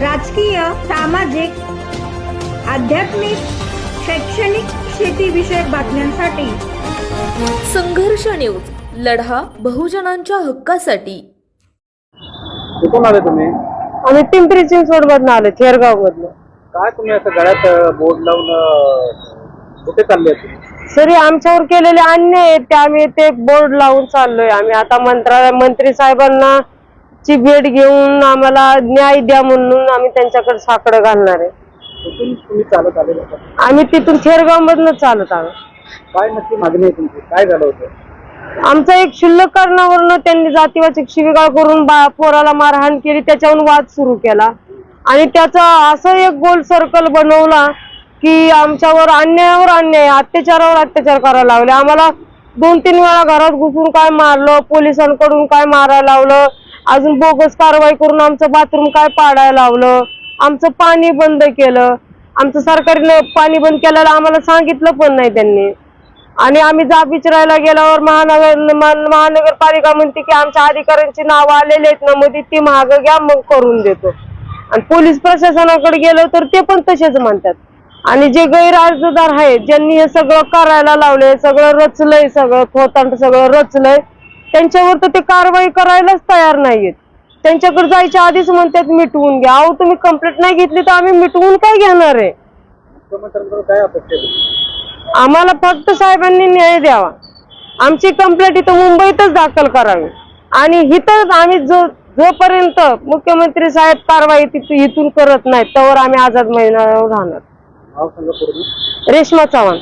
राजकीय सामाजिक आध्यात्मिक शैक्षणिक शेतीविषयक बातम्यांसाठी. संघर्ष न्यूज लढा बहुजनांच्या हक्कासाठी. कुठून आले तुम्ही? आम्ही पिंपरी चिंचवड मधनं आलो थेरगाव मधनं काय तुम्ही असं गळ्यात बोर्ड लावून अं, कुठे चालले आहेत तुम्ही? सरी आमच्यावर केलेले अन्याय आहेत ते आम्ही ते बोर्ड लावून चाललोय. आम्ही आता मंत्रा मंत्री साहेबांना ची भेट घेऊन आम्हाला न्याय द्या म्हणून आम्ही त्यांच्याकडे साकडं घालणार आहे. कुठून तुम्ही चालत आले होता आम्ही तिथून थेरगाव मधनं चालत आलो. काय नक्की मागणी आहे तुमची? काय झालं होतं? आमचा एक क्षुल्लक कारणावरनं त्यांनी जातीवाचक शिवीगाळ करून बा पोराला मारहाण केली त्याच्यावरून वाद सुरू केला. आणि त्याचा असं एक गोल सर्कल बनवला की आमच्यावर अन्यायावर अन्याय अत्याचारावर अत्याचार करायला लावले आम्हाला दोन तीन वेळा घरात घुसून काय मारलं पोलिसांकडून काय मारायला लावलं अजून बोगस कारवाई करून आमचं बाथरूम काय पाडायला लावलं? आमचं पाणी बंद केलं. आमचं सरकारने पाणी बंद केल्याला आम्हाला सांगितलं पण नाही त्यांनी. आणि आम्ही जाब विचारायला गेल्यावर महानगर महानगरपालिका म्हणते की आमच्या अधिकाऱ्यांची नावं आलेली आहेत ना मध्ये ती महाग घ्या मग करून देतो. आणि पोलीस प्रशासनाकडे गेलो तर ते पण तसेच म्हणतात. आणि जे गैरअर्जदार आहेत ज्यांनी हे सगळं करायला लावलंय सगळं रचलंय सगळं खोतांड सगळं रचलंय त्यांच्यावर तर ते कारवाई करायलाच तयार नाहीयेत. त्यांच्याकडे जायच्या आधीच म्हणतात मिटवून घ्या. अहो तुम्ही कंप्लेंट नाही घेतली तर आम्ही मिटवून काय घेणार आहे? आम्हाला फक्त साहेबांनी न्याय द्यावा. आमची कंप्लेंट इथं मुंबईतच दाखल करावी. आणि इथं आम्ही जो जोपर्यंत मुख्यमंत्री साहेब कारवाई तिथं इथून करत नाहीत तोवर आम्ही आझाद मैदानावर राहणार. रेश्मा चव्हाण.